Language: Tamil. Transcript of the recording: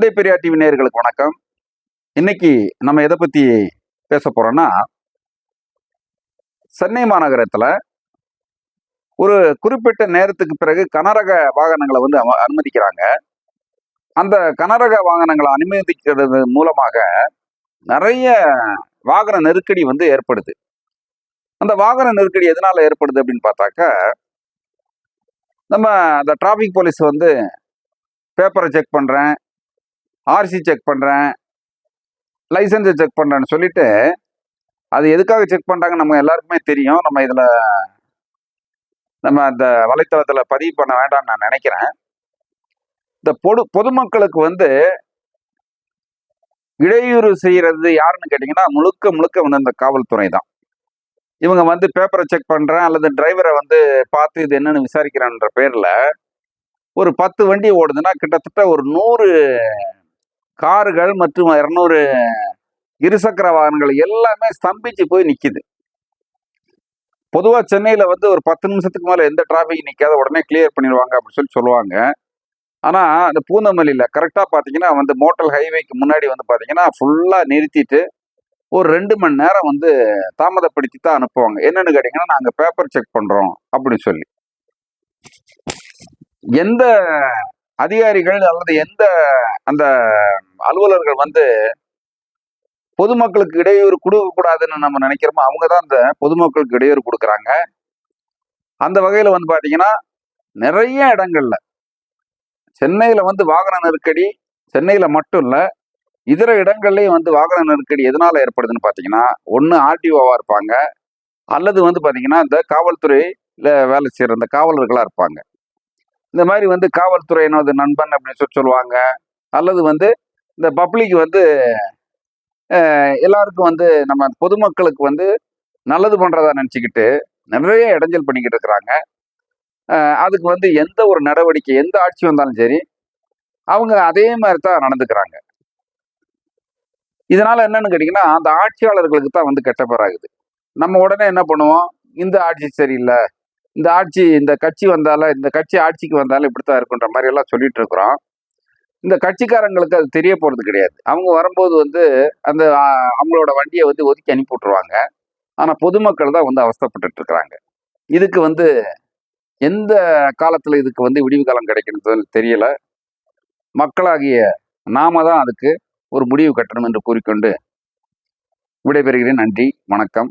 தந்தை பெரியார் டிவி நேயர்களுக்கு வணக்கம். இன்னைக்கு நம்ம எதை பத்தி பேச போறோம்னா சென்னை மாநகரத்துல ஒரு குறிப்பிட்ட நேரத்துக்கு பிறகு கனரக வாகனங்களை வந்து அம- அனுமதிக்கிறாங்க. அந்த கனரக வாகனங்களை அனுமதிக்கிறது மூலமாக நிறைய வாகன நெருக்கடி வந்து ஏற்படுது. அந்த வாகன நெருக்கடி எதனால ஏற்படுது அப்படின்னு பார்த்தாக்கா நம்ம அந்த டிராஃபிக் போலீஸ் வந்து பேப்பரை செக் பண்றேன் ஆர்சி செக் பண்ணுறேன் லைசன்ஸை செக் பண்ணுறேன்னு சொல்லிட்டு அது எதுக்காக செக் பண்ணுறாங்க நம்ம எல்லாருக்குமே தெரியும். நம்ம இதில் நம்ம அந்த வலைத்தளத்தில் பதிவு பண்ண வேண்டாம்னு நான் நினைக்கிறேன். இந்த பொது பொதுமக்களுக்கு வந்து இடையூறு செய்கிறது யாருன்னு கேட்டிங்கன்னா முழுக்க முழுக்க வந்து அந்த காவல்துறை தான். இவங்க வந்து பேப்பரை செக் பண்ணுறேன் அல்லது டிரைவரை வந்து பார்த்து இது என்னன்னு விசாரிக்கிறேன்ற பேரில் ஒரு பத்து வண்டி ஓடுதுன்னா கிட்டத்தட்ட ஒரு நூறு கார்கள் மற்றும் இரநூறு இருசக்கர வாகனங்கள் எல்லாமே ஸ்தம்பிச்சு போய் நிற்கிது பொதுவாக சென்னையில் வந்து ஒரு பத்து நிமிஷத்துக்கு மேலே எந்த டிராஃபிக் நிற்காத உடனே கிளியர் பண்ணிடுவாங்க அப்படின்னு சொல்லி சொல்லுவாங்க. ஆனால் அந்த பூந்தமல்லியில் கரெக்டாக பார்த்தீங்கன்னா வந்து மோட்டல் ஹைவேக்கு முன்னாடி வந்து பார்த்தீங்கன்னா ஃபுல்லாக நிறுத்திட்டு ஒரு ரெண்டு மணி நேரம் வந்து தாமதப்படுத்தி தான் அனுப்புவாங்க. என்னென்னு கேட்டிங்கன்னா நாங்கள் பேப்பர் செக் பண்ணுறோம் அப்படின்னு சொல்லி. எந்த அதிகாரிகள் அல்லது எந்த அந்த அலுவலர்கள் வந்து பொதுமக்களுக்கு இடையூறு கொடுக்க கூடாதுன்னு நம்ம நினைக்கிறோமோ அவங்க தான் இந்த பொதுமக்களுக்கு இடையூறு கொடுக்குறாங்க. அந்த வகையில் வந்து பார்த்தீங்கன்னா நிறைய இடங்கள்ல சென்னையில் வந்து வாகன நெருக்கடி சென்னையில் மட்டும் இல்லை இதர இடங்கள்லையும் வந்து வாகன நெருக்கடி எதனால் ஏற்படுதுன்னு பார்த்தீங்கன்னா ஒன்று ஆர்டிஓவாக இருப்பாங்க. அல்லது வந்து பார்த்தீங்கன்னா இந்த காவல்துறையில் வேலை செய்கிற இந்த காவலர்களாக இருப்பாங்க. இந்த மாதிரி வந்து காவல்துறையினது நண்பன் அப்படின்னு சொல்லி சொல்லுவாங்க. அல்லது வந்து இந்த பப்ளிக் வந்து எல்லாருக்கும் வந்து நம்ம பொதுமக்களுக்கு வந்து நல்லது பண்ணுறதா நினச்சிக்கிட்டு நிறைய இடைஞ்சல் பண்ணிக்கிட்டு இருக்கிறாங்க. அதுக்கு வந்து எந்த ஒரு நடவடிக்கை எந்த ஆட்சி வந்தாலும் சரி அவங்க அதே மாதிரி தான் நடந்துக்கிறாங்க. இதனால் என்னன்னு கேட்டிங்கன்னா அந்த ஆட்சியாளர்களுக்கு தான் வந்து கெட்ட பேராகுது நம்ம உடனே என்ன பண்ணுவோம்? இந்த ஆட்சி சரியில்லை. இந்த ஆட்சி இந்த கட்சி வந்தாலும் இந்த கட்சி ஆட்சிக்கு வந்தாலும் இப்படித்தான் இருக்குன்ற மாதிரி எல்லாம் சொல்லிட்டு இருக்கிறோம். இந்த கட்சிக்காரங்களுக்கு அது தெரிய போகிறது கிடையாது. அவங்க வரும்போது வந்து அந்த அவங்களோட வண்டியை வந்து ஒதுக்கி அனுப்பி விட்ருவாங்க ஆனால் பொதுமக்கள் தான் வந்து அவஸ்தப்பட்டு இருக்கிறாங்க. இதுக்கு வந்து எந்த காலத்தில் இதுக்கு வந்து விடிவு காலம் கிடைக்கிறது தெரியல. மக்களாகிய நாம தான் அதுக்கு ஒரு முடிவு கட்டணும் என்று கூறிக்கொண்டு விடைபெறுகிறேன். நன்றி. வணக்கம்.